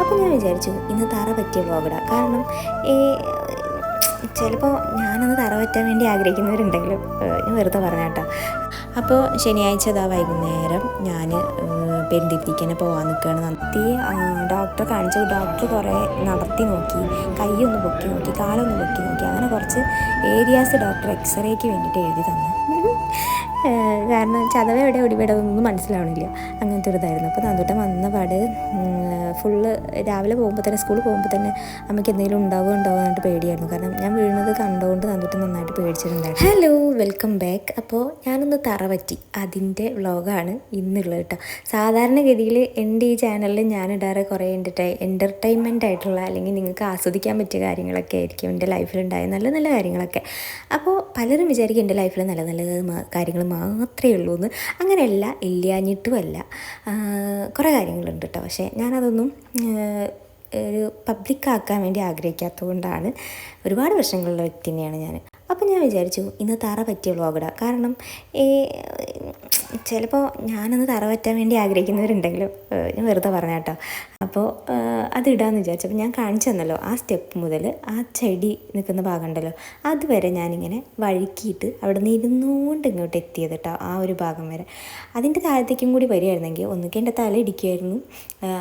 അപ്പോൾ ഞാൻ വിചാരിച്ചു ഇന്ന് തറ പറ്റിയ വ്ളോഗിടാം കാരണം ഈ ചിലപ്പോൾ ഞാനൊന്ന് തറ പറ്റാൻ വേണ്ടി ആഗ്രഹിക്കുന്നവരുണ്ടെങ്കിലും ഞാൻ വെറുതെ പറഞ്ഞാട്ടോ അപ്പോൾ ശനിയാഴ്ച അതാ വൈകുന്നേരം ഞാൻ പെരുന്തിരിക്കനെ പോകാൻ നിൽക്കുകയാണ് നടത്തി ഡോക്ടറെ കാണിച്ചു. ഡോക്ടർ കുറേ നടത്തി നോക്കി. കൈയൊന്ന് പൊക്കി നോക്കി കാലൊന്ന് പൊക്കി നോക്കി. അങ്ങനെ കുറച്ച് ഏരിയാസ് ഡോക്ടർ എക്സ്റേക്ക് വേണ്ടിയിട്ട് എഴുതി തന്നു. കാരണം ചതവ എവിടെ ഒടിവിടതൊന്നും മനസ്സിലാവണില്ല. അങ്ങനത്തെ ഒരു ഇതായിരുന്നു. അപ്പോൾ നന്ദൂട്ടൻ വന്ന പാട് ഫുള്ള് രാവിലെ പോകുമ്പോൾ തന്നെ സ്കൂളിൽ പോകുമ്പോൾ തന്നെ അമ്മയ്ക്ക് എന്തെങ്കിലും ഉണ്ടാവുക ഉണ്ടാവുക എന്നിട്ട് പേടിയായിരുന്നു. കാരണം ഞാൻ വീഴുന്നത് കണ്ടുകൊണ്ട് നന്ദൂട്ടൻ നന്നായിട്ട് പേടിച്ചിട്ടുണ്ടായിരുന്നു. ഹലോ വെൽക്കം ബാക്ക് അപ്പോൾ ഞാനൊന്ന് തറ പറ്റി അതിന്റെ വ്ളോഗാണ് ഇന്നുള്ളത് കേട്ടോ സാധാരണഗതിയിൽ എന്റെ ഈ ചാനലിൽ ഞാൻ ഇടാറ് കുറേ എന്റർടൈ എന്റർടൈൻമെന്റ് ആയിട്ടുള്ള അല്ലെങ്കിൽ നിങ്ങൾക്ക് ആസ്വദിക്കാൻ പറ്റിയ കാര്യങ്ങളൊക്കെ ആയിരിക്കും എന്റെ ലൈഫിലുണ്ടായ നല്ല നല്ല കാര്യങ്ങളൊക്കെ. അപ്പോൾ പലരും വിചാരിക്കും എന്റെ ലൈഫിൽ നല്ല നല്ല കാര്യങ്ങൾ മാത്രമേ ഉള്ളൂ എന്ന് അങ്ങനെയല്ല ഇല്ലാഞ്ഞിട്ടുമല്ല. കുറേ കാര്യങ്ങളുണ്ട് കേട്ടോ പക്ഷേ ഞാനതൊന്നും ഒരു പബ്ലിക്കാക്കാൻ വേണ്ടി ആഗ്രഹിക്കാത്തത് കൊണ്ടാണ് ഒരുപാട് പ്രശ്നങ്ങളുള്ള വ്യക്തി തന്നെയാണ് ഞാൻ. അപ്പം ഞാൻ വിചാരിച്ചു ഇന്ന് തറ പറ്റിയ വ്ളോഗിടാം. കാരണം ഈ ചിലപ്പോൾ ഞാനൊന്ന് തറ പറ്റാൻ വേണ്ടി ആഗ്രഹിക്കുന്നവരുണ്ടെങ്കിലും ഞാൻ വെറുതെ പറഞ്ഞ കേട്ടോ അപ്പോൾ അതിടാമെന്ന് വിചാരിച്ചു അപ്പോൾ ഞാൻ കാണിച്ചു തന്നല്ലോ ആ സ്റ്റെപ്പ് മുതൽ ആ ചെടി നിൽക്കുന്ന ഭാഗം ഉണ്ടല്ലോ അതുവരെ ഞാനിങ്ങനെ വഴുക്കിയിട്ട് അവിടെ നിന്ന് ഇരുന്നുകൊണ്ട് ഇങ്ങോട്ട് എത്തിയത് കേട്ടോ ആ ഒരു ഭാഗം വരെ. അതിന്റെ താഴത്തേക്കും കൂടി വരികയായിരുന്നെങ്കിൽ ഒന്നുകിൽ എന്റെ തല ഇടിക്കുമായിരുന്നു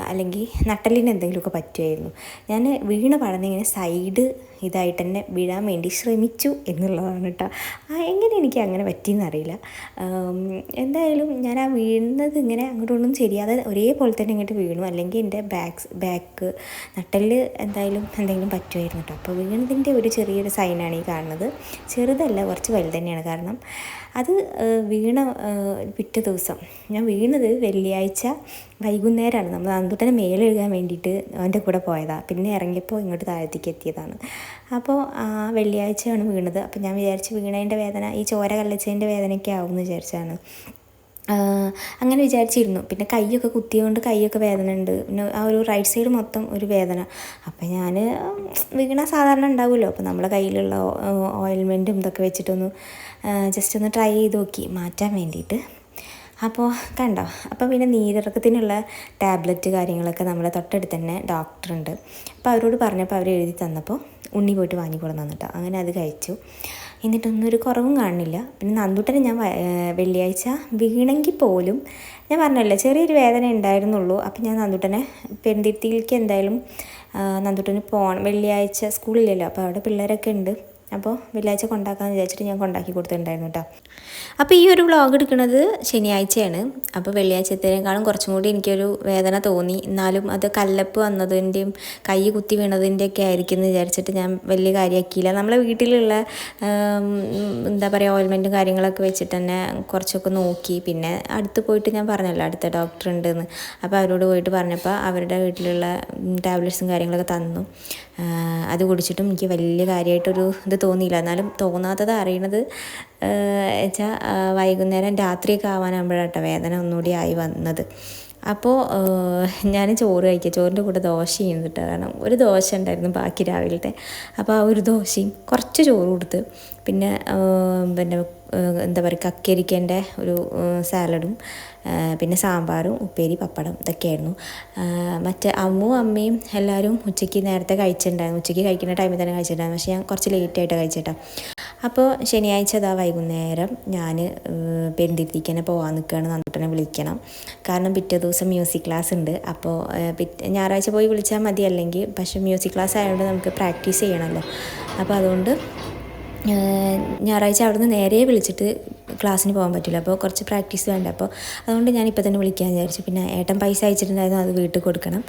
അല്ലെങ്കിൽ നട്ടലിന് എന്തെങ്കിലുമൊക്കെ പറ്റുമായിരുന്നു. ഞാൻ വീണ പടന്നിങ്ങനെ സൈഡ് ഇതായിട്ട് തന്നെ വീഴാൻ വേണ്ടി ശ്രമിച്ചു എന്നുള്ളതാണ് കേട്ടോ. എങ്ങനെ എനിക്ക് അങ്ങനെ പറ്റിയെന്നറിയില്ല എന്തായാലും ഞാൻ ആ വീഴുന്നത് ഇങ്ങനെ അങ്ങോട്ടൊന്നും ശരിയാതെ ഒരേപോലെ തന്നെ ഇങ്ങോട്ട് വീണു. അല്ലെങ്കിൽ എന്റെ ബാക്ക് ബാക്ക് നട്ടലിൽ എന്തായാലും എന്തെങ്കിലും പറ്റുമായിരുന്നു കേട്ടോ. അപ്പോൾ വീണതിന്റെ ഒരു ചെറിയൊരു സൈനാണ് ഈ കാണുന്നത്. ചെറുതല്ല കുറച്ച് വലുത് തന്നെയാണ് കാരണം അത് വീണ പിറ്റേ ദിവസം ഞാൻ വീണത് വെള്ളിയാഴ്ച വൈകുന്നേരമാണ് നമ്മൾ അന്തുട്ടനെ മേലെഴുകാൻ വേണ്ടിയിട്ട് അവന്റെ കൂടെ പോയതാണ് പിന്നെ ഇറങ്ങിയപ്പോൾ ഇങ്ങോട്ട് താഴത്തേക്ക് എത്തിയതാണ്. അപ്പോൾ ആ വെള്ളിയാഴ്ചയാണ് വീണത്. അപ്പോൾ ഞാൻ വിചാരിച്ച് വീണതിന്റെ വേദന ഈ ചോര കല്ലച്ചതിന്റെ വേദനയൊക്കെ ആവും എന്ന് വിചാരിച്ചാണ് അങ്ങനെ വിചാരിച്ചിരുന്നു. പിന്നെ കൈയൊക്കെ കുത്തിയതുകൊണ്ട് കൈയൊക്കെ വേദന ഉണ്ട് പിന്നെ ആ ഒരു റൈറ്റ് സൈഡ് മൊത്തം ഒരു വേദന. അപ്പം ഞാൻ വീണ സാധാരണ ഉണ്ടാവുമല്ലോ. അപ്പം നമ്മളെ കയ്യിലുള്ള ഓയിൽമെന്റും ഇതൊക്കെ വെച്ചിട്ടൊന്ന് ജസ്റ്റ് ഒന്ന് ട്രൈ ചെയ്ത് നോക്കി. മാറ്റാൻ വേണ്ടിയിട്ട് അപ്പോൾ കണ്ടോ? അപ്പോൾ പിന്നെ നീരിറക്കത്തിനുള്ള ടാബ്ലറ്റ് കാര്യങ്ങളൊക്കെ നമ്മളെ തൊട്ടടുത്ത് തന്നെ ഡോക്ടറുണ്ട്. അപ്പോൾ അവരോട് പറഞ്ഞപ്പോൾ അവർ എഴുതി തന്നപ്പോൾ ഉണ്ണി പോയിട്ട് വാങ്ങിക്കൊണ്ട് തന്നിട്ടോ അങ്ങനെ അത് കഴിച്ചു. എന്നിട്ടൊന്നും ഒരു കുറവും കാണുന്നില്ല. പിന്നെ നന്ദൂട്ടനെ ഞാൻ വെള്ളിയാഴ്ച വീണെങ്കിൽ പോലും ഞാൻ പറഞ്ഞല്ലോ ചെറിയൊരു വേദന ഉണ്ടായിരുന്നുള്ളൂ. അപ്പം ഞാൻ നന്ദൂട്ടനെ പെരുന്തിരുത്തിയിലേക്ക് എന്തായാലും നന്ദുട്ടന് പോകണം വെള്ളിയാഴ്ച സ്കൂളില്ലല്ലോ. അപ്പോൾ അവിടെ പിള്ളേരൊക്കെ ഉണ്ട്. അപ്പോൾ വെള്ളിയാഴ്ച കൊണ്ടാക്കാമെന്ന് വിചാരിച്ചിട്ട് ഞാൻ കൊണ്ടാക്കി കൊടുത്തിട്ടുണ്ടായിരുന്നു കേട്ടോ അപ്പോൾ ഈ ഒരു വ്ളോഗ് എടുക്കുന്നത് ശനിയാഴ്ചയാണ്. അപ്പോൾ വെള്ളിയാഴ്ചത്തേക്കാളും കുറച്ചും കൂടി എനിക്കൊരു വേദന തോന്നി. എന്നാലും അത് കല്ലപ്പ് വന്നതിന്റെയും കൈ കുത്തി വീണതിന്റെയൊക്കെ ആയിരിക്കും എന്ന് വിചാരിച്ചിട്ട് ഞാൻ വലിയ കാര്യമാക്കിയില്ല നമ്മളെ വീട്ടിലുള്ള എന്താ പറയുക ഓയിൽമെന്റും കാര്യങ്ങളൊക്കെ വെച്ചിട്ട് തന്നെ കുറച്ചൊക്കെ നോക്കി. പിന്നെ അടുത്ത് പോയിട്ട് ഞാൻ പറഞ്ഞല്ലോ അടുത്ത ഡോക്ടർ ഉണ്ടെന്ന്. അപ്പോൾ അവരോട് പോയിട്ട് പറഞ്ഞപ്പോൾ അവരുടെ വീട്ടിലുള്ള ടാബ്ലറ്റ്സും കാര്യങ്ങളൊക്കെ തന്നു. അത് കുടിച്ചിട്ടും എനിക്ക് വലിയ കാര്യമായിട്ടൊരു ഇത് തോന്നിയില്ല. എന്നാലും തോന്നാത്തത് അറിയണത് വെച്ചാൽ വൈകുന്നേരം രാത്രിയൊക്കെ ആവാനാകുമ്പോഴാട്ടോ വേദന ഒന്നുകൂടി ആയി വന്നത്. അപ്പോൾ ഞാൻ ചോറ് കഴിക്കുക ചോറിന്റെ കൂടെ ദോശയും കേട്ടോ. കാരണം ഒരു ദോശ ഉണ്ടായിരുന്നു ബാക്കി രാവിലത്തെ. അപ്പോൾ ആ ഒരു ദോശയും കുറച്ച് ചോറ് കൊടുത്ത് പിന്നെ പിന്നെ എന്താ പറയുക കക്കരിക്കേന്റെ ഒരു സാലഡും പിന്നെ സാമ്പാറും ഉപ്പേരി പപ്പടം ഇതൊക്കെയായിരുന്നു. മറ്റേ അമ്മും അമ്മയും എല്ലാവരും ഉച്ചയ്ക്ക് നേരത്തെ കഴിച്ചിട്ടുണ്ടായിരുന്നു. ഉച്ചയ്ക്ക് കഴിക്കുന്ന ടൈമിൽ തന്നെ കഴിച്ചിട്ടുണ്ടായിരുന്നു. പക്ഷേ ഞാൻ കുറച്ച് ലേറ്റായിട്ട് കഴിച്ചിട്ടാണ് അപ്പോൾ ശനിയാഴ്ച അതാ വൈകുന്നേരം ഞാൻ പെരുന്തിരിക്കനെ പോകാൻ നിൽക്കുകയാണ് നന്ദുട്ടനെ വിളിക്കണം. കാരണം പിറ്റേ ദിവസം മ്യൂസിക് ക്ലാസ് ഉണ്ട്. അപ്പോൾ ഞായറാഴ്ച പോയി വിളിച്ചാൽ മതി. അല്ലെങ്കിൽ പക്ഷേ മ്യൂസിക് ക്ലാസ് ആയതുകൊണ്ട് നമുക്ക് പ്രാക്ടീസ് ചെയ്യണമല്ലോ. അപ്പോൾ അതുകൊണ്ട് ഞായറാഴ്ച അവിടുന്ന് നേരെ വിളിച്ചിട്ട് ക്ലാസ്സിന് പോകാൻ പറ്റില്ല. അപ്പോൾ കുറച്ച് പ്രാക്ടീസ് വേണ്ട. അപ്പോൾ അതുകൊണ്ട് ഞാൻ ഇപ്പോൾ തന്നെ വിളിക്കാൻ വിചാരിച്ചു. പിന്നെ ഏട്ടൻ പൈസ അയച്ചിട്ടുണ്ടായിരുന്നു അത് വീട്ടിൽ കൊടുക്കണം.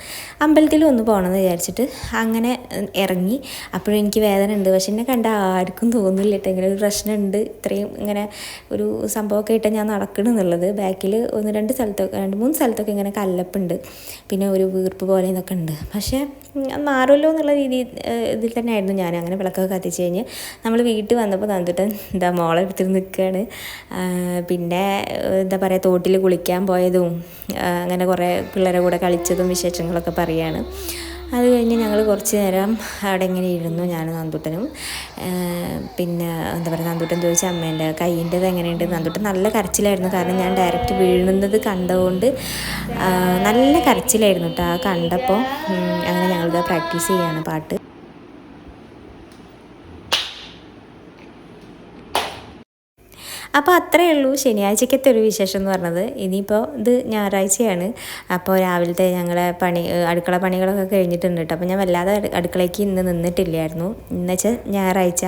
അമ്പലത്തിൽ ഒന്ന് പോകണമെന്ന് വിചാരിച്ചിട്ട് അങ്ങനെ ഇറങ്ങി. അപ്പോഴും എനിക്ക് വേദന ഉണ്ട്. പക്ഷെ എന്നെ കണ്ട ആർക്കും തോന്നില്ല കേട്ടോ ഇങ്ങനെ ഒരു പ്രശ്നമുണ്ട്. ഇത്രയും ഇങ്ങനെ ഒരു സംഭവമൊക്കെ ആയിട്ട് ഞാൻ നടക്കണമെന്നുള്ളത് ബാക്കിൽ ഒന്ന് രണ്ട് സ്ഥലത്തൊക്കെ രണ്ട് മൂന്ന് സ്ഥലത്തൊക്കെ ഇങ്ങനെ കല്ലപ്പുണ്ട്. പിന്നെ ഒരു വീർപ്പ് പോലെ ഇതൊക്കെ ഉണ്ട്. പക്ഷേ മാറുമല്ലോ എന്നുള്ള രീതി ഇതിൽ തന്നെ ആയിരുന്നു ഞാൻ. അങ്ങനെ വിളക്കൊക്കെ കത്തിച്ച് കഴിഞ്ഞ് നമ്മൾ വീട്ടിൽ വന്നപ്പോൾ തന്നിട്ട് എന്താ മോളെ എടുത്തിട്ട് നിൽക്കുകയാണ്. പിന്നെ എന്താ പറയുക തോട്ടിൽ കുളിക്കാൻ പോയതും അങ്ങനെ കുറേ പിള്ളേരെ കൂടെ കളിച്ചതും വിശേഷങ്ങളൊക്കെ പറയുകയാണ് അത് കഴിഞ്ഞ് ഞങ്ങൾ കുറച്ച് നേരം അവിടെ ഇങ്ങനെ ഇരുന്നു ഞാൻ നന്ദുട്ടനും. പിന്നെ എന്താ പറയുക നന്ദുട്ടൻ ചോദിച്ച അമ്മേന്റെ കൈയിന്റെത് എങ്ങനെയുണ്ട്? നന്ദുട്ടൻ നല്ല കരച്ചിലായിരുന്നു. കാരണം ഞാൻ ഡയറക്റ്റ് വീഴുന്നത് കണ്ടതുകൊണ്ട് നല്ല കരച്ചിലായിരുന്നു കേട്ടോ ആ കണ്ടപ്പോൾ അങ്ങനെ ഞങ്ങളിത് പ്രാക്ടീസ് ചെയ്യാണ് പാട്ട്. അപ്പോൾ അത്രയേ ഉള്ളൂ. ശനിയാഴ്ചക്കത്തെ ഒരു വിശേഷം എന്ന് പറഞ്ഞത്. ഇനിയിപ്പോൾ ഇത് ഞായറാഴ്ചയാണ്. അപ്പോൾ രാവിലത്തെ ഞങ്ങളെ പണി അടുക്കള പണികളൊക്കെ കഴിഞ്ഞിട്ടുണ്ട് കേട്ടോ. അപ്പോൾ ഞാൻ വല്ലാതെ അടുക്കളയ്ക്ക് ഇന്ന് നിന്നിട്ടില്ലായിരുന്നു. എന്നുവെച്ചാൽ ഞായറാഴ്ച.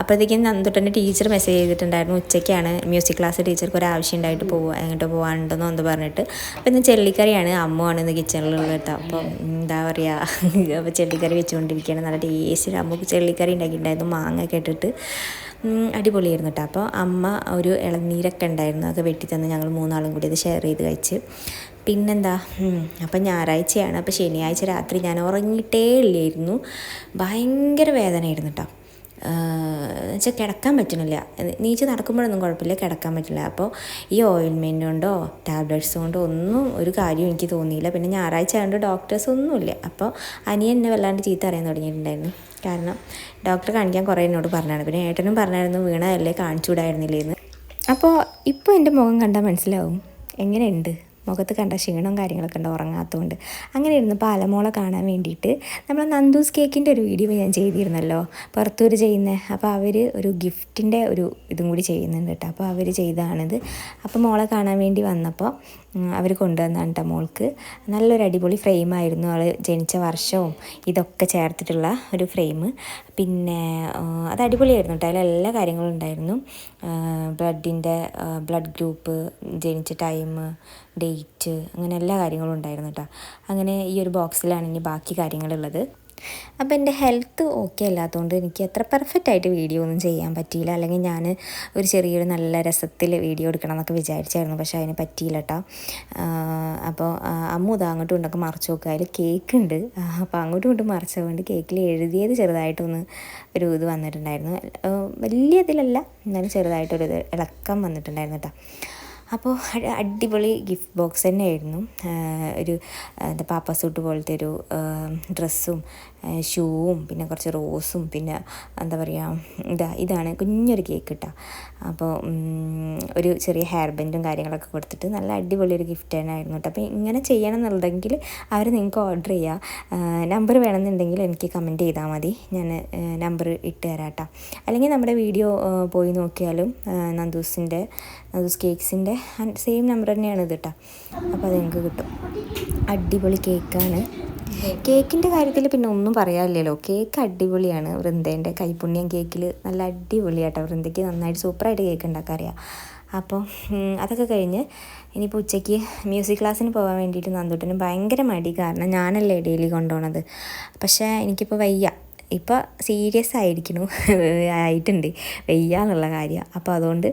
അപ്പോഴത്തേക്കും നന്ദുട്ടന്റെ ടീച്ചർ മെസ്സേജ് ചെയ്തിട്ടുണ്ടായിരുന്നു. ഉച്ചയ്ക്കാണ് മ്യൂസിക് ക്ലാസ് ടീച്ചർക്ക് ഒരു ആവശ്യം ഉണ്ടായിട്ട് പോവുക എങ്ങോട്ട് പോകാനുണ്ടെന്നോ എന്ന് പറഞ്ഞിട്ട്. അപ്പോൾ ഇന്ന് ചെള്ളിക്കറിയാണ്. അമ്മുവാണ് ഇന്ന് കിച്ചണിലുള്ള കേട്ടോ. അപ്പോൾ എന്താ പറയുക അപ്പോൾ ചെള്ളിക്കറി വെച്ചുകൊണ്ടിരിക്കുകയാണ്. നല്ല ടേസ്റ്റ് അമ്മയ്ക്ക് ചെള്ളിക്കറി ഉണ്ടാക്കിയിട്ടുണ്ടായിരുന്നു. മാങ്ങ ഒക്കെ ഇട്ടിട്ട്. അടിപൊളിയായിരുന്നു കേട്ടോ. അപ്പോൾ അമ്മ ഒരു ഇളനീരൊക്കെ ഉണ്ടായിരുന്നു. അതൊക്കെ വെട്ടി തന്ന് ഞങ്ങൾ മൂന്നാളും കൂടി അത് ഷെയർ ചെയ്ത് കഴിച്ച്. പിന്നെന്താ? അപ്പം ഞായറാഴ്ചയാണ്. അപ്പോൾ ശനിയാഴ്ച രാത്രി ഞാൻ ഉറങ്ങിയിട്ടേ ഇല്ലായിരുന്നു. ഭയങ്കര വേദനയായിരുന്നു കേട്ടോ. വെച്ചാൽ കിടക്കാൻ പറ്റണില്ല നീച്ച് നടക്കുമ്പോഴൊന്നും കുഴപ്പമില്ല കിടക്കാൻ പറ്റില്ല. അപ്പോൾ ഈ ഓയിൽമെന്റ് കൊണ്ടോ ടാബ്ലറ്റ്സ് കൊണ്ടോ ഒന്നും ഒരു കാര്യം എനിക്ക് തോന്നിയില്ല. പിന്നെ ഞായറാഴ്ച ആയതുകൊണ്ട് ഡോക്ടേഴ്സ് ഒന്നുമില്ല. അപ്പോൾ അനിയൻ എന്നെ വല്ലാണ്ട് ചീത്ത അറിയാൻ തുടങ്ങിയിട്ടുണ്ടായിരുന്നു. കാരണം ഡോക്ടറെ കാണിക്കാൻ കുറേ എന്നോട് പറഞ്ഞാണ്. പിന്നെ ഏട്ടനും പറഞ്ഞായിരുന്നു വീണതല്ലേ കാണിച്ചുകൂടായിരുന്നില്ലേന്ന് അപ്പോൾ ഇപ്പോൾ എന്റെ മുഖം കണ്ടാൽ മനസ്സിലാവും. എങ്ങനെയുണ്ട്? മുഖത്ത് കണ്ട ക്ഷീണവും കാര്യങ്ങളൊക്കെ ഉണ്ട് ഉറങ്ങാത്തതുകൊണ്ട്. അങ്ങനെ ഇരുന്ന് പാലമോളെ കാണാൻ വേണ്ടിയിട്ട് നമ്മൾ നന്ദൂസ് കേക്കിന്റെ ഒരു വീഡിയോ ഞാൻ ചെയ്തിരുന്നല്ലോ. പുറത്തൂർ ചെയ്യുന്നത് അപ്പോൾ അവർ ഒരു ഗിഫ്റ്റിന്റെ ഒരു ഇതും കൂടി ചെയ്യുന്നുണ്ട് കേട്ടോ. അപ്പോൾ അവർ ചെയ്താണിത് അപ്പോൾ മോളെ കാണാൻ വേണ്ടി വന്നപ്പോൾ അവർ കൊണ്ടുവന്നാണ് കേട്ടോ മോൾക്ക്. നല്ലൊരു അടിപൊളി ഫ്രെയിമായിരുന്നു അവൾ ജനിച്ച വർഷവും ഇതൊക്കെ ചേർത്തിട്ടുള്ള ഒരു ഫ്രെയിം പിന്നെ അത് അടിപൊളിയായിരുന്നു കേട്ടോ എല്ലാ കാര്യങ്ങളും ഉണ്ടായിരുന്നു. ബ്ലഡിന്റെ ബ്ലഡ് ഗ്രൂപ്പ് ജനിച്ച ടൈം ഡേറ്റ് അങ്ങനെ എല്ലാ കാര്യങ്ങളും ഉണ്ടായിരുന്നു കേട്ടോ അങ്ങനെ ഈ ഒരു ബോക്സിലാണ് ഇനി ബാക്കി കാര്യങ്ങളുള്ളത്. അപ്പോൾ എന്റെ ഹെൽത്ത് ഓക്കെ അല്ലാത്തതുകൊണ്ട് എനിക്ക് അത്ര പെർഫെക്റ്റ് ആയിട്ട് വീഡിയോ ഒന്നും ചെയ്യാൻ പറ്റിയില്ല. അല്ലെങ്കിൽ ഞാൻ ഒരു ചെറിയൊരു നല്ല രസത്തിൽ വീഡിയോ എടുക്കണം എന്നൊക്കെ വിചാരിച്ചായിരുന്നു. പക്ഷേ അതിന് പറ്റിയില്ല കേട്ടോ അപ്പോൾ അമ്മ ഇതാ അങ്ങോട്ടും ഇങ്ങോട്ടൊക്കെ മറച്ചു നോക്കുക അതിൽ കേക്ക് ഉണ്ട്. അപ്പോൾ അങ്ങോട്ടും ഇങ്ങോട്ടും മറിച്ചതുകൊണ്ട് കേക്കിൽ എഴുതിയത് ചെറുതായിട്ടൊന്ന് ഒരു ഇത് വന്നിട്ടുണ്ടായിരുന്നു. വലിയ ഇതിലല്ല. എന്നാലും ചെറുതായിട്ടൊരു ഇളക്കം വന്നിട്ടുണ്ടായിരുന്നു കേട്ടോ അപ്പോൾ അടിപൊളി ഗിഫ്റ്റ് ബോക്സ് തന്നെ ആയിരുന്നു ഒരു എന്താ പാപ്പ സൂട്ട് പോലത്തെ ഒരു ഡ്രസ്സും ഷൂവും പിന്നെ കുറച്ച് റോസും പിന്നെ എന്താ പറയുക ഇതാ ഇതാണ് കുഞ്ഞൊരു കേക്ക് കിട്ടുക അപ്പോൾ ഒരു ചെറിയ ഹെയർ ബെൻഡും കാര്യങ്ങളൊക്കെ കൊടുത്തിട്ട് നല്ല അടിപൊളി ഒരു ഗിഫ്റ്റ് തന്നെയായിരുന്നു കേട്ടോ അപ്പോൾ ഇങ്ങനെ ചെയ്യണം എന്നുണ്ടെങ്കിൽ അവർ നിങ്ങൾക്ക് ഓർഡർ ചെയ്യുക നമ്പർ വേണമെന്നുണ്ടെങ്കിൽ എനിക്ക് കമന്റ് ചെയ്താൽ മതി. ഞാൻ നമ്പർ ഇട്ട് തരാം കേട്ടോ അല്ലെങ്കിൽ നമ്മുടെ വീഡിയോ പോയി നോക്കിയാലും നന്ദൂസിന്റെ നന്ദൂസ് കേക്ക്സിന്റെ സെയിം നമ്പർ തന്നെയാണ് ഇത് കേട്ടോ അപ്പോൾ അത് നിങ്ങൾക്ക് കിട്ടും. അടിപൊളി കേക്കാണ് കേക്കിന്റെ കാര്യത്തിൽ പിന്നെ ഒന്നും പറയാനില്ലല്ലോ. കേക്ക് അടിപൊളിയാണ്. വൃന്ദേന്റെ കൈപുണ്യം കേക്കിൽ നല്ല അടിപൊളിയാട്ടോ. വൃന്ദയ്ക്ക് നന്നായിട്ട് സൂപ്പറായിട്ട് കേക്ക് ഉണ്ടാക്കാൻ അറിയാം. അപ്പോൾ അതൊക്കെ കഴിഞ്ഞ് ഇനിയിപ്പോൾ ഉച്ചയ്ക്ക് മ്യൂസിക് ക്ലാസ്സിന് പോകാൻ വേണ്ടിയിട്ട് നന്ദൂട്ടന് ഭയങ്കര മടി. കാരണം ഞാനല്ലേ ഡെയിലി കൊണ്ടുപോകണത് പക്ഷേ എനിക്കിപ്പോൾ വയ്യ. ഇപ്പോൾ സീരിയസ് ആയിരിക്കണു. ആയിട്ടുണ്ട്. വയ്യ എന്നുള്ള കാര്യം. അപ്പോൾ അതുകൊണ്ട്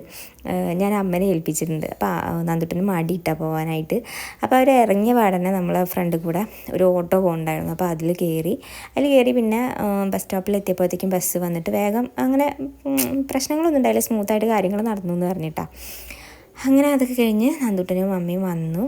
ഞാൻ അമ്മനെ ഏൽപ്പിച്ചിട്ടുണ്ട്. അപ്പോൾ നന്ദുട്ടിന് മടിയിട്ടാ പോകാനായിട്ട് അപ്പോൾ അവർ ഇറങ്ങിയ പാടനെ നമ്മളെ ഫ്രണ്ട് കൂടെ ഒരു ഓട്ടോ പോകണ്ടായിരുന്നു അപ്പോൾ അതിൽ കയറി അതിൽ കയറി പിന്നെ ബസ് സ്റ്റോപ്പിൽ എത്തിയപ്പോഴത്തേക്കും ബസ് വന്നിട്ട് വേഗം അങ്ങനെ പ്രശ്നങ്ങളൊന്നും ഉണ്ടായില്ല. സ്മൂത്തായിട്ട് കാര്യങ്ങൾ നടന്നു എന്ന് പറഞ്ഞിട്ടാണ് അങ്ങനെ അതൊക്കെ കഴിഞ്ഞ് നന്ദുട്ടനും അമ്മയും വന്നു.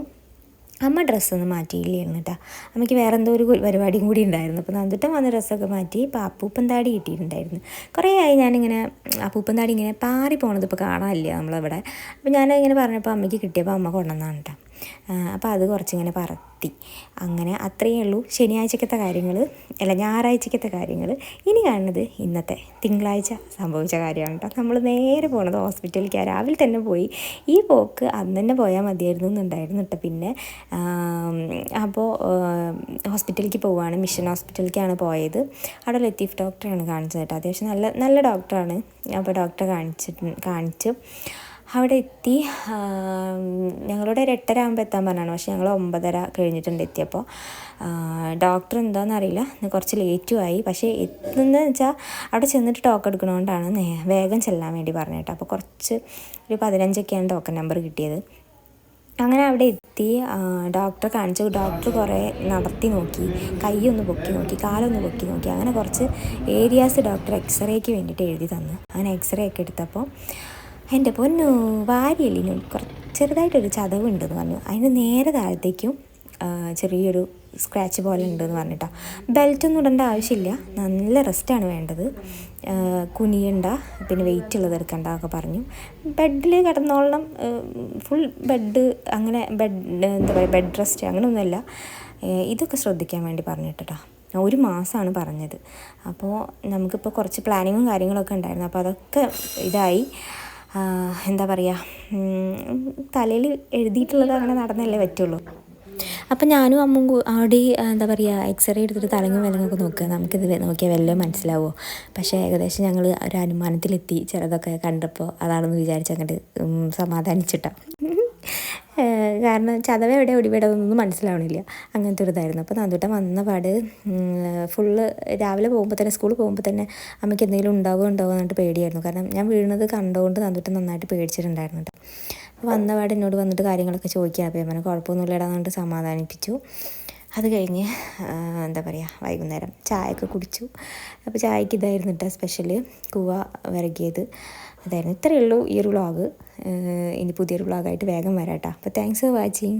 അമ്മ ഡ്രസ്സൊന്നും മാറ്റിയില്ലായിരുന്നു കേട്ടോ അമ്മയ്ക്ക് വേറെ എന്തോ ഒരു പരിപാടിയും കൂടി ഉണ്ടായിരുന്നു. അപ്പോൾ നന്ദിട്ടം വന്ന ഡ്രസ്സൊക്കെ മാറ്റി ഇപ്പോൾ അപ്പൂപ്പൻ താടി കിട്ടിയിട്ടുണ്ടായിരുന്നു. കുറേ ആയി ഞാനിങ്ങനെ അപ്പൂപ്പൻ താടി ഇങ്ങനെ പാറി പോണത് ഇപ്പോൾ കാണാനില്ല നമ്മളവിടെ. അപ്പോൾ ഞാനിങ്ങനെ പറഞ്ഞപ്പോൾ അമ്മയ്ക്ക് കിട്ടിയപ്പോൾ അമ്മ കൊണ്ടുവന്നാണ് കേട്ടോ അപ്പോൾ അത് കുറച്ചിങ്ങനെ പറത്തി അങ്ങനെ അത്രയേ ഉള്ളൂ ശനിയാഴ്ചക്കത്തെ കാര്യങ്ങൾ അല്ല ഞായറാഴ്ചക്കത്തെ കാര്യങ്ങൾ ഇനി കാണുന്നത് ഇന്നത്തെ തിങ്കളാഴ്ച സംഭവിച്ച കാര്യമാണ് കേട്ടോ. നമ്മൾ നേരെ പോണത് ഹോസ്പിറ്റലിലേക്ക്. രാവിലെ തന്നെ പോയി. ഈ പോക്ക് അന്ന് തന്നെ പോയാൽ മതിയായിരുന്നു എന്നുണ്ടായിരുന്നു കേട്ടോ. പിന്നെ അപ്പോൾ ഹോസ്പിറ്റലിലേക്ക് പോവുകയാണ് മിഷൻ ഹോസ്പിറ്റലിലേക്കാണ് പോയത്. അവിടെ ലത്തീഫ് ഡോക്ടറാണ് കാണിച്ചത് കേട്ടോ. അത്യാവശ്യം നല്ല നല്ല ഡോക്ടറാണ്. അപ്പോൾ ഡോക്ടറെ കാണിച്ചിട്ട് കാണിച്ചു. അവിടെ എത്തി ഞങ്ങളോട് ഒരു എട്ടര ആകുമ്പോൾ എത്താൻ പറഞ്ഞാണ്. പക്ഷേ ഞങ്ങൾ ഒമ്പതര കഴിഞ്ഞിട്ടുണ്ട് എത്തിയപ്പോൾ ഡോക്ടർ എന്താണെന്ന് അറിയില്ല. കുറച്ച് ലേറ്റും ആയി. പക്ഷേ എത്തുന്നതെന്ന് വെച്ചാൽ അവിടെ ചെന്നിട്ട് ടോക്ക് എടുക്കണോണ്ടാണ് വേഗം ചെല്ലാൻ വേണ്ടി പറഞ്ഞിട്ട് അപ്പോൾ കുറച്ച് ഒരു പതിനഞ്ചൊക്കെയാണ് ടോക്കൺ നമ്പർ കിട്ടിയത്. അങ്ങനെ അവിടെ എത്തി. ഡോക്ടറെ കാണിച്ചു. ഡോക്ടർ കുറേ നടത്തി നോക്കി. കൈയൊന്ന് പൊക്കി നോക്കി. കാലൊന്ന് പൊക്കി നോക്കി. അങ്ങനെ കുറച്ച് ഏരിയാസ് ഡോക്ടർ എക്സ്റേക്ക് വേണ്ടിയിട്ട് എഴുതി തന്നു. അങ്ങനെ എക്സ്റേ ഒക്കെ എടുത്തപ്പോൾ എന്റെ പൊന്നു വാരിയല്ലിനും കുറച്ച് ചെറുതായിട്ടൊരു ചതവുണ്ടെന്ന് പറഞ്ഞു. അതിന് നേരെ താഴത്തേക്കും ചെറിയൊരു സ്ക്രാച്ച് പോലെ ഉണ്ടെന്ന് പറഞ്ഞിട്ടാ. ബെൽറ്റ് ഒന്നും ഇടേണ്ട ആവശ്യമില്ല. നല്ല റെസ്റ്റാണ് വേണ്ടത്. കുനിയണ്ട. പിന്നെ വെയിറ്റ് ഉള്ളത് എടുക്കണ്ട ഒക്കെ പറഞ്ഞു. ബെഡിൽ കിടന്നോളണം. ഫുൾ ബെഡ് അങ്ങനെ ബെഡ് എന്താ പറയുക ബെഡ് റെസ്റ്റ് അങ്ങനെയൊന്നുമല്ല ഇതൊക്കെ ശ്രദ്ധിക്കാൻ വേണ്ടി പറഞ്ഞിട്ടാ. ഒരു മാസമാണ് പറഞ്ഞത്. അപ്പോൾ നമുക്കിപ്പോൾ കുറച്ച് പ്ലാനിങ്ങും കാര്യങ്ങളൊക്കെ ഉണ്ടായിരുന്നു. അപ്പോൾ അതൊക്കെ ഇതായി. എന്താ പറയുക തലയിൽ എഴുതിയിട്ടുള്ളത് അങ്ങനെ നടന്നല്ലേ പറ്റുള്ളൂ. അപ്പം ഞാനും അമ്മും അവിടെ എന്താ പറയുക എക്സ്റേ എടുത്തിട്ട് തലങ്ങും വിലങ്ങൊക്കെ നോക്കുക നമുക്കിത് നോക്കിയാൽ വല്ലതും മനസ്സിലാവുമോ പക്ഷേ ഏകദേശം ഞങ്ങൾ ഒരു അനുമാനത്തിലെത്തി ചിലതൊക്കെ കണ്ടപ്പോൾ അതാണെന്ന് വിചാരിച്ച് അങ്ങോട്ട് സമാധാനിച്ചിട്ടാ. ഏഹ് കാരണം ചതവ എവിടെ ഒടിവിടതൊന്നും മനസ്സിലാവണില്ല. അങ്ങനത്തെ ഒരു ഇതായിരുന്നു അപ്പോൾ നന്ദൂട്ടൻ വന്ന പാട് ഫുള്ള് രാവിലെ പോകുമ്പോൾ തന്നെ സ്കൂളിൽ പോകുമ്പോൾ തന്നെ അമ്മയ്ക്ക് എന്തെങ്കിലും ഉണ്ടാവുമോ ഉണ്ടാവുമോ എന്നിട്ട് പേടിയായിരുന്നു. കാരണം ഞാൻ വീഴുന്നത് കണ്ടുകൊണ്ട് നന്ദൂട്ടൻ നന്നായിട്ട് പേടിച്ചിട്ടുണ്ടായിരുന്നു അപ്പോൾ വന്ന പാട് എന്നോട് വന്നിട്ട് കാര്യങ്ങളൊക്കെ ചോദിക്കുക അപ്പോൾ പറഞ്ഞു കുഴപ്പമൊന്നുമില്ല എന്നിട്ട് സമാധാനിപ്പിച്ചു. അത് കഴിഞ്ഞ് എന്താ പറയുക വൈകുന്നേരം ചായയൊക്കെ കുടിച്ചു. അപ്പോൾ ചായക്ക് ഇതായിരുന്നു കേട്ടോ സ്പെഷ്യൽ കൂവ വിറകിയത് അതായിരുന്നു. ഇത്രയേ ഉള്ളൂ ഈ ഒരു വ്ളോഗ്. ഇനി പുതിയൊരു വ്ളോഗായിട്ട് വേഗം വരാം കേട്ടോ അപ്പോൾ താങ്ക്സ് ഫോർ വാച്ചിങ്